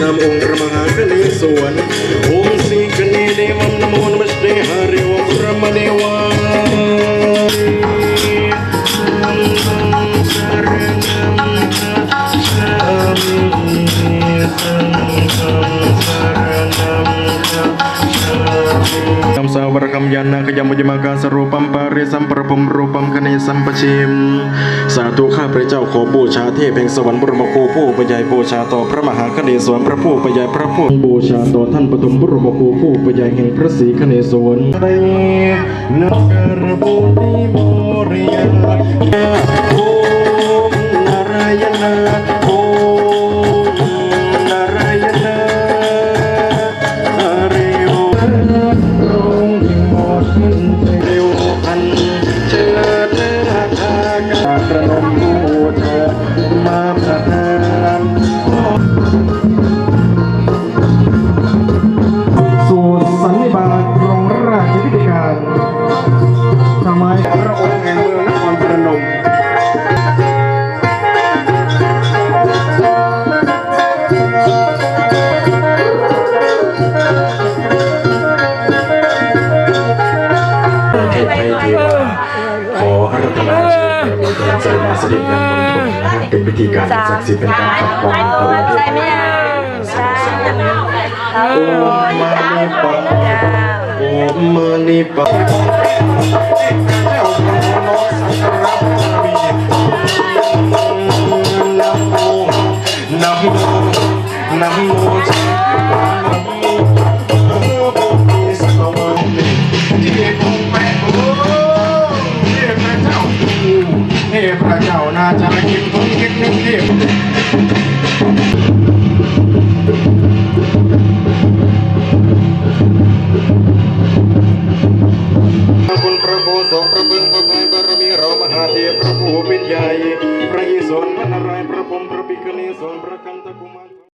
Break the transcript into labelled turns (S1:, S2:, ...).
S1: นามองค์พระมหากเนศวรองค์สีกเนเดวันนโมนมัสเตหาริโอมพระมเนวาคำสาวรคำยานาขยมยมากาสรูปัมปาริสัมประพมรูปัมคเนสัมปชิม สาธุข้าพระเจ้าขอบูชาเทพแห่งสวรรค์บรมครูผู้ประยายบูชาต่อพระมหาคเนศวรพระผู้ประยายพระผู้บูชาต่อท่านปฐมบรมครูผู้ประยายแห่งพระศรีคเนศวรนนักการบุติโมริยา เทพไทยเทวาขออารัตนาเชิญพระมีการสมาเสด็จงานบนถนนนะฮะเป็นพิธีการศักดิ์สิทธิ์เป็นการขับกล่อมพระเทพโอมมานิปะโอมานิปะ พระโบสถพระพึงพระพายบารมีเรามหาเทพพระผู้เป็นใหญ่พระอิศวรพระนารายณ์พระพรหมพระปิกเนศวรพระกันตะกุมาร